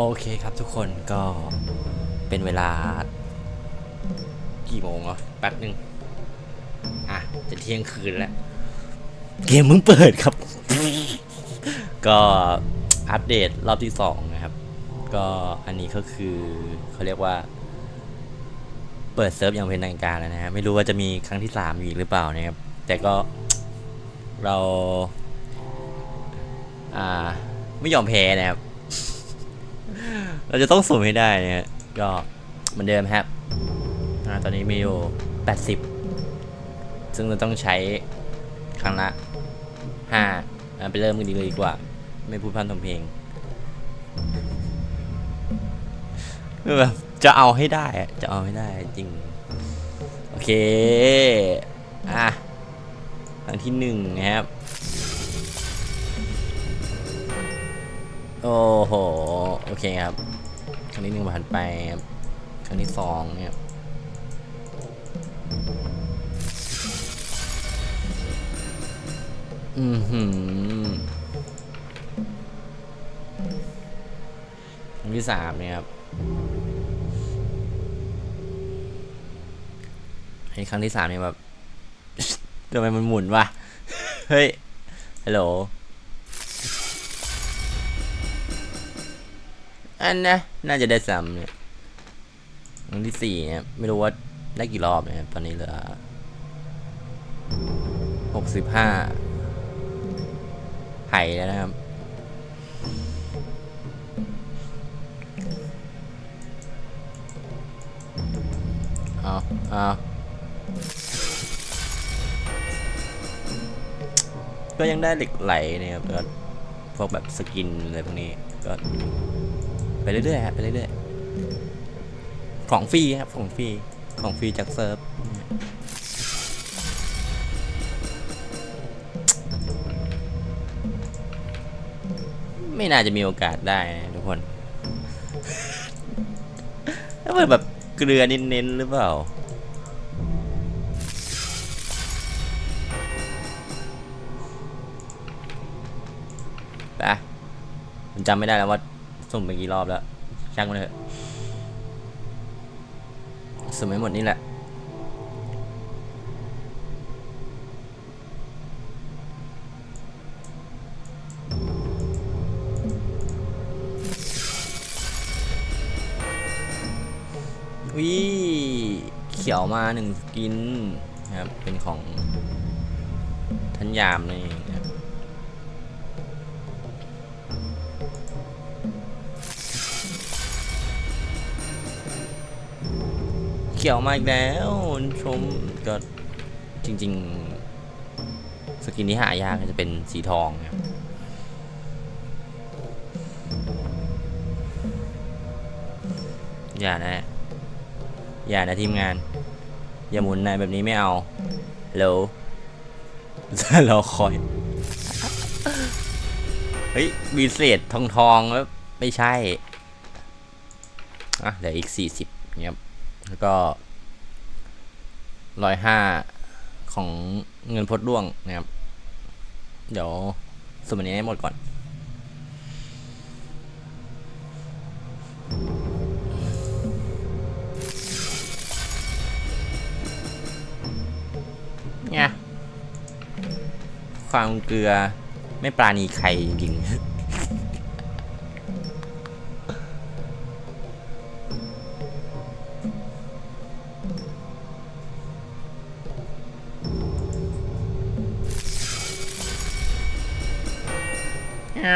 โอเคครับทุกคนก็เป็นเวลา กี่โมงอะแป๊บหนึ่งอะ จะเที่ยงคืนแล้ว เกมมึงเปิดครับ ก็อัปเดตรอบที่สองนะครับ ก็อันนี้ก็คือเขาเรียกว่า เปิดเซิร์ฟอย่างเป็นทางการแล้วนะฮะไม่รู้ว่าจะมีครั้งที่สามอีกหรือเปล่านะครับ แต่ก็เรา อ่า ไม่ยอมแพ้นะครับ เราจะต้องสุ่มให้ได้นะฮะก็เหมือนเดิมครับตอนนี้มีอยู่ 80 ซึ่งเราต้องใช้ครั้งละ5อะไปเริ่มกันดีเลยดีกว่า ไม่พูดพร่ำทำเพลงแบบจะเอาให้ได้จะเอาให้ได้จริง โอเค อะครั้งที่หนึ่งนะครับ โอ้โห โอเคครับ ครั้งที่หนึ่งผ่านไปครับครั้งที่สองเนี่ยอือหือครั้งที่สามเนี่ยครับไอ้ครั้งที่สามเนี่ยแบบทำไมมันหมุนวะ เฮ้ย ฮัลโหล อันนะ น่าจะได้ซ้ำเนี่ยครั้งที่สี่เนี่ยไม่รู้ว่าได้กี่รอบเนี่ยตอนนี้เหลือหกสิบห้าไห่แล้วนะครับ เอาเอาก็ยังได้เหล็กไหลเนี่ยครับก็พวกแบบสกินอะไรพวกนี้ก็ ไปเรื่อยๆครับไปเรื่อยๆของฟรีครับของฟรีของฟรีจากเซิร์ฟไม่น่าจะมีโอกาสได้นะทุกคนถ้ามันแบบเกลือเน้นๆหรือเปล่าไปผมจำไม่ได้แล้วว่า สุ่มไปกี่รอบแล้วช่างมันเถอะสุ่มไม่หมดนี่แหละ วิเขียวมาหนึ่งสกินนะครับเป็นของทันยามนี่ เขียวมาอีกแล้วชมก็จริง ๆ สกินที่หายากจะเป็นสีทองครับอย่านะ อย่านะทีมงาน อย่าหมุนนายแบบนี้ไม่เอาเร็วรอคอย เฮ้ย มีเศษทองทองแล้วไม่ใช่ อะเหลืออีกสี่สิบเนี่ย แล้วก็ร้อยห้าของเงินพดร่วงนะครับ เดี๋ยวสมอันนี้ให้หมดก่อน เนี่ย ความเกลือไม่ปราณีใครจริง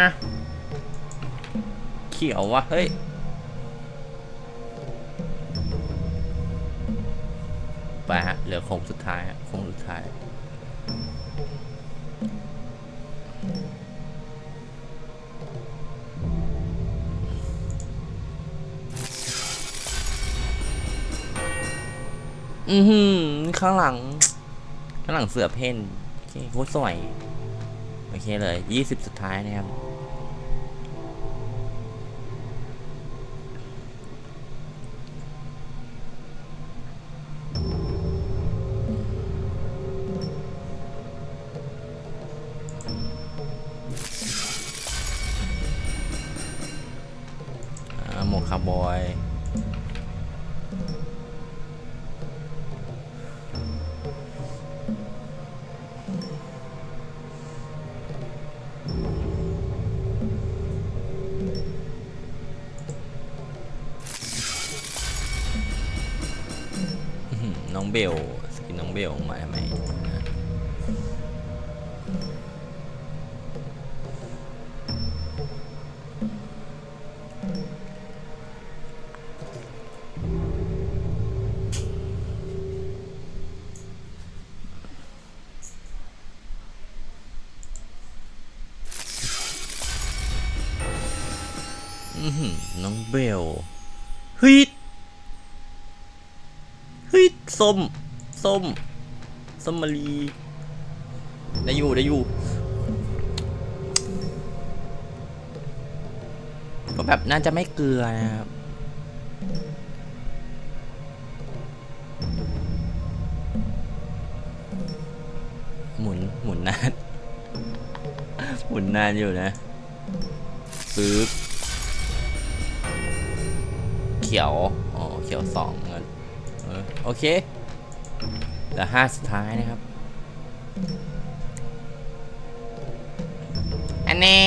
ะเขียววะเฮ้ยไปฮะเหลือโค้งสุดท้ายฮะโค้งสุดท้ายอือหือข้างหลัง ข้างหลังเสือเพ่นโอเคโคตรสวย โอเคเลยยี่สิบสุดท้ายนะครับ เบลสกินน้องเบลมาทำไมนะอื้อหือน้องเบลฮ้ยเฮ้ย ส้ม ส้ม ส้มมะลีได้อยู่ได้อยู่ก็แบบน่าจะไม่เกลือนะครับหมุนหมุนนานหมุนนานอยู่นะปึ๊บเขียว อ๋อ เขียวสองเงิน ออโอเคเหลือห้าสุดท้ายนะครับ อันแน่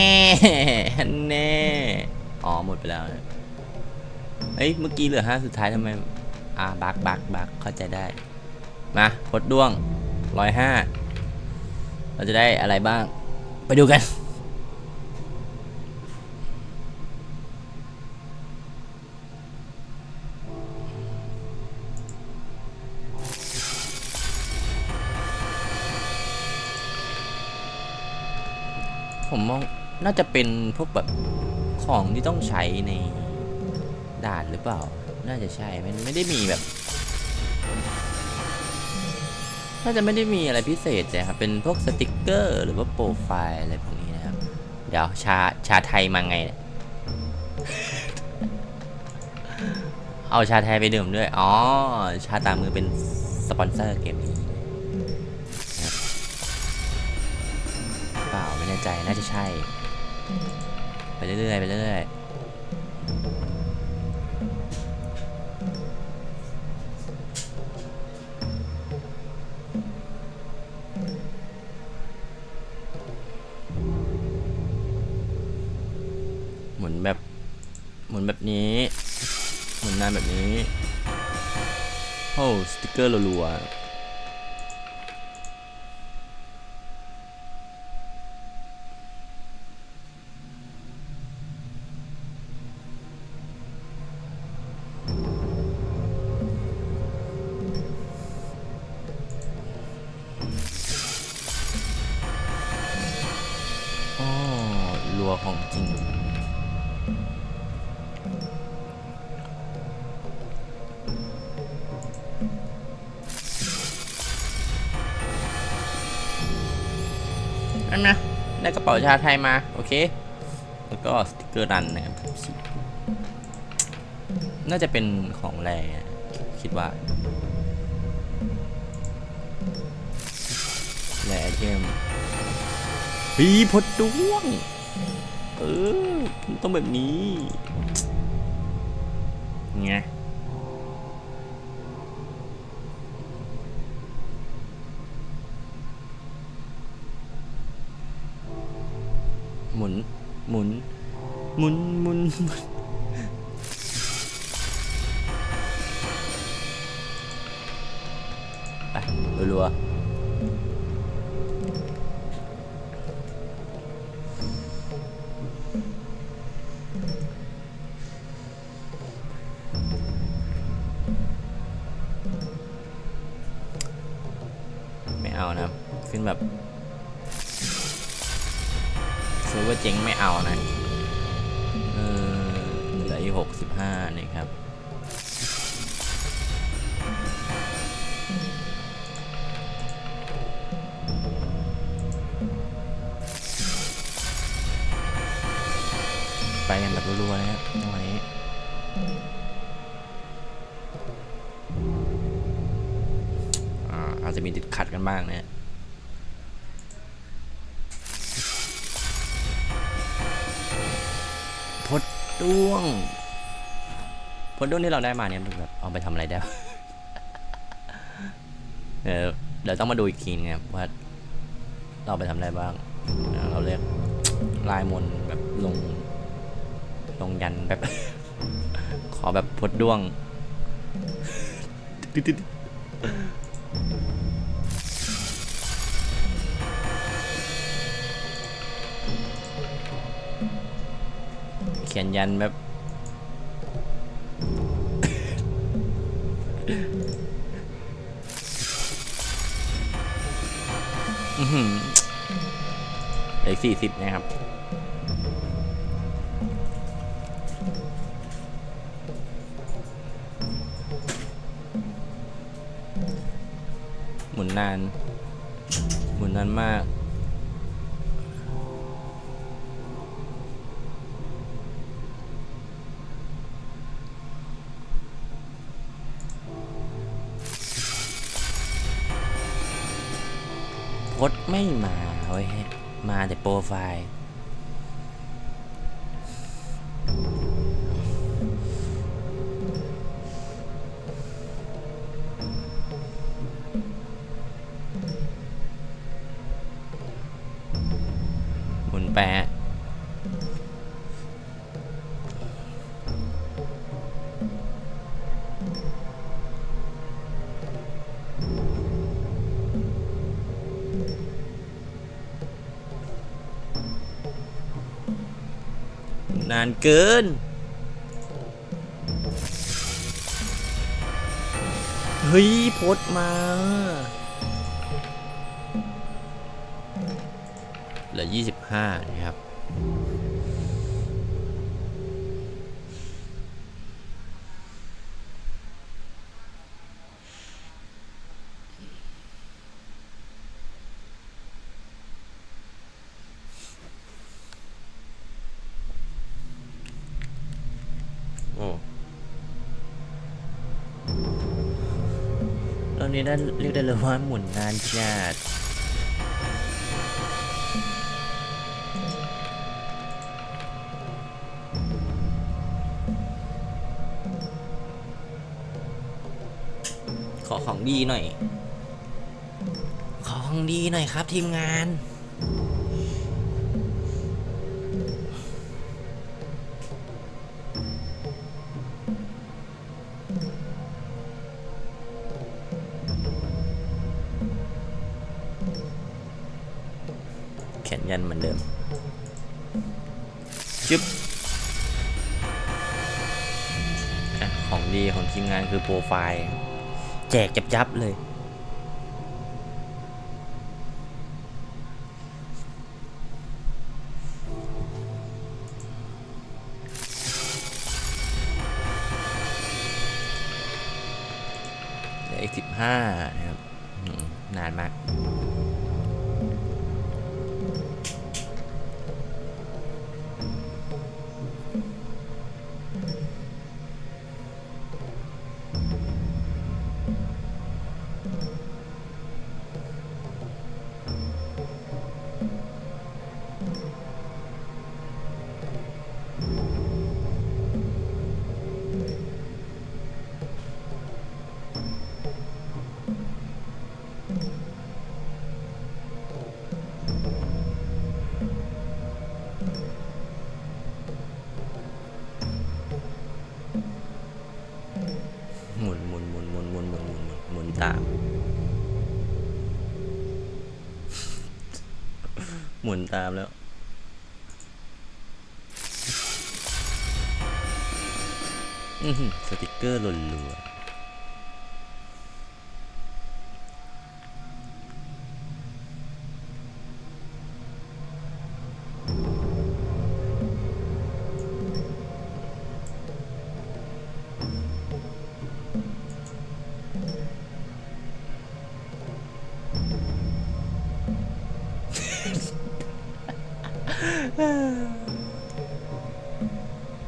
อันแน่ อ๋อ หมดไปแล้วนะเฮ้ย เมื่อกี้เหลือห้าสุดท้ายทำไม อ่า บักบักบักเข้าใจได้ มาพดด้วงร้อยห้าเราจะได้อะไรบ้าง ไปดูกัน ผมมองน่าจะเป็นพวกแบบของที่ต้องใช้ในด่านหรือเปล่า น่าจะใช่ มันไม่ได้มีแบบ น่าจะไม่ได้มีอะไรพิเศษเลยครับ เป็นพวกสติกเกอร์ หรือว่าโปรไฟล์อะไรพวกนี้นะครับ เดี๋ยวชาชาไทยมาไงเนี่ยเอาชาไทยไปดื่มด้วย อ๋อ ชาตามือเป็นสปอนเซอร์เกมนี้ ช่ ไปเรื่อยๆไปเรื่อยๆหมุนแบบ หมุนแบบนี้ หมุนนานแบบนี้โอ้สติกเกอร์รัวๆ ได้กระเป๋าชาไทยมา โอเค แล้วก็สติกเกอร์รันนะครับ น่าจะเป็นของแรคิดว่าแรไอเทมปีพดดวง เออ ต้องแบบนี้ไง มุนหมุนหมุนหมุนหมุนไปรัวๆไม่เอานะขึ้นแบบ จ๊งไม่เอานะเออเหลืออีหกสิบห้านี่ครับไปกันแบบรัวๆนะครับจังหวะนี้อ่าอาจจะมีติดขัดกันบ้างนะ ดด้วงผลด้วงที่เราได้มาเนี่ยมันแบบเอาไปทำอะไรได้เออเดี๋ยวต้องมาดูอีกทีนึงครับว่าเราไปทำอะไรบ้าง เราเรียกลายมนแบบลง ลงยันแบบ ขอแบบพดด้วง ขียนยันแบบอือหือเหลือสี่สิบนะครับ หมุนนาน หมุนนานมาก ไม่มาเว้ยมาแต่โปรไฟล์ เกิน เฮ้ยพดมาเหลือ 25 นะครับ นี้ได้เรียกได้เลยว่าหมุนนานจัดขอของดีหน่อย ขอของดีหน่อยครับทีมงาน โปรไฟล์ แจกจับยับๆเลยเหลืออีกสิบห้า หมุนตามแล้วอืสติกเกอร์หล่นรัว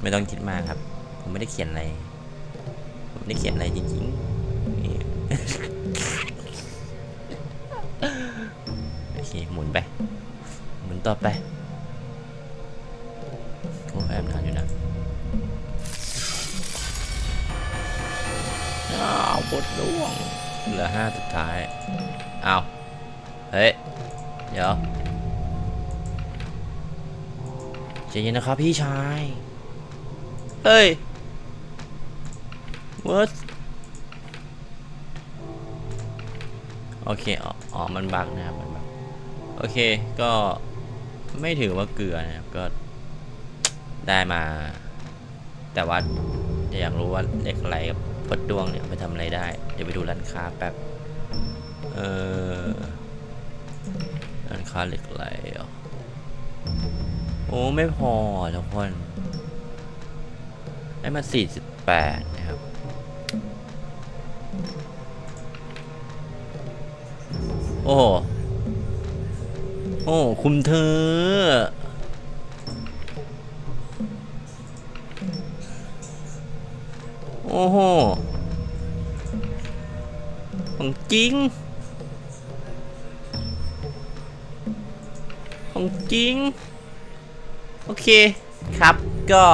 ไม่ต้องคิดมากครับ ผมไม่ได้เขียนอะไร ผมไม่ได้เขียนอะไรจริงๆนี่โอเคหมุนไป หมุนต่อไปโอ้แอมนานอยู่นะอ้าวปลดล่วงเหลือห้าสุดท้ายเอาเฮ้ย เดี๋ยว ใจเย็นนะครับพี่ชาย เฮ้ย what โอเคอ๋ออ๋อ มันบักนะครับ มันบักโอเค ก็ไม่ถือว่าเกลือนะครับ ก็ได้มา แต่ว่าอยากรู้ว่าเหล็กไหลกับพดดวงเนี่ยเอาไปทำอะไรได้ เดี๋ยวไปดูร้านค้าแป๊บ เออร้านค้าเหล็กไหลเหรอ โอ้ไม่พอทุกคนได้มา 48 นะครับ โอ้โหโอ้ คุมเธอ โอ้โหของจริง ของจริง โอเคครับก็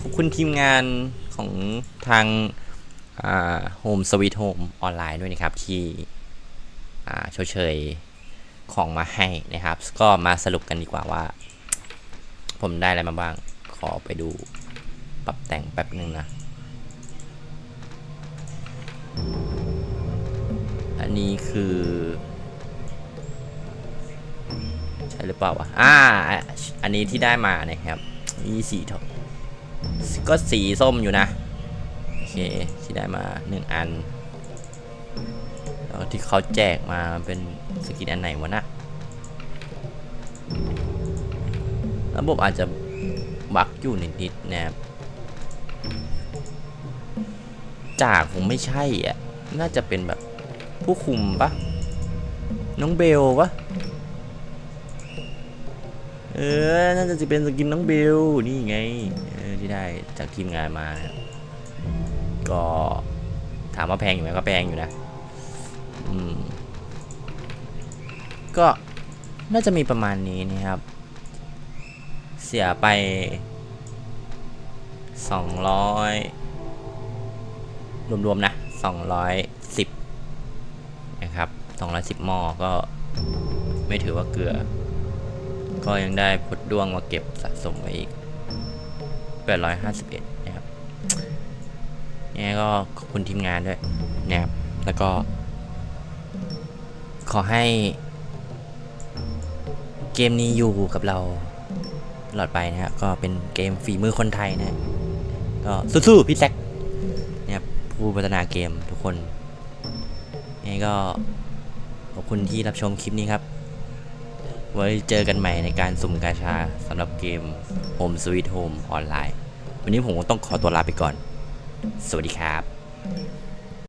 ขอบคุณทีมงานของทางโฮมสวีทโฮมออนไลน์ด้วยนะครับ ที่ชดเชยของมาให้นะครับ ก็มาสรุปกันดีกว่าว่า ผมได้อะไรมาบ้าง ขอไปดูปรับแต่งแป๊บหนึ่งนะ อันนี้คือ ใช่หรือเปล่าวะอ่า อันนี้ที่ได้มานะครับนี่สีทองก็สีส้มอยู่นะ โอเค ที่ได้มาหนึ่งอัน แล้วที่เขาแจกมาเป็นสกินอันไหนวะนะ ระบบอาจจะบักอยู่นิดๆนะครับจากคงไม่ใช่อะ น่าจะเป็นแบบผู้คุมปะน้องเบลปะ เออน่าจะเป็นสกินน้องเบลนี่ไงเออที่ได้จากทีมงานมา ก็ถามว่าแพงอยู่ไหมก็แพงอยู่นะอืมก็น่าจะมีประมาณนี้นะครับ เสียไปสองร้อยรวมๆนะสองร้อยสิบนะครับสองร้อยสิบหม้อก็ไม่ถือว่าเกลือ ก็ยังได้พุดด้วงมาเก็บสะสมไว้อีก 851 นะครับยังไงก็ขอบคุณทีมงานด้วยนะครับ แล้วก็ ขอให้ เกมนี้อยู่กับเราตลอดไปนะครับ ก็เป็นเกมฝีมือคนไทยนะก็สู้ๆพี่แซคนะครับผู้พัฒนาเกมทุกคนยังไงก็ขอบคุณที่รับชมคลิปนี้ครับ ไว้เจอกันใหม่ในการสุ่มกาชาสำหรับเกม Home Sweet Home ออนไลน์ วันนี้ผมก็ต้องขอตัวลาไปก่อน สวัสดีครับ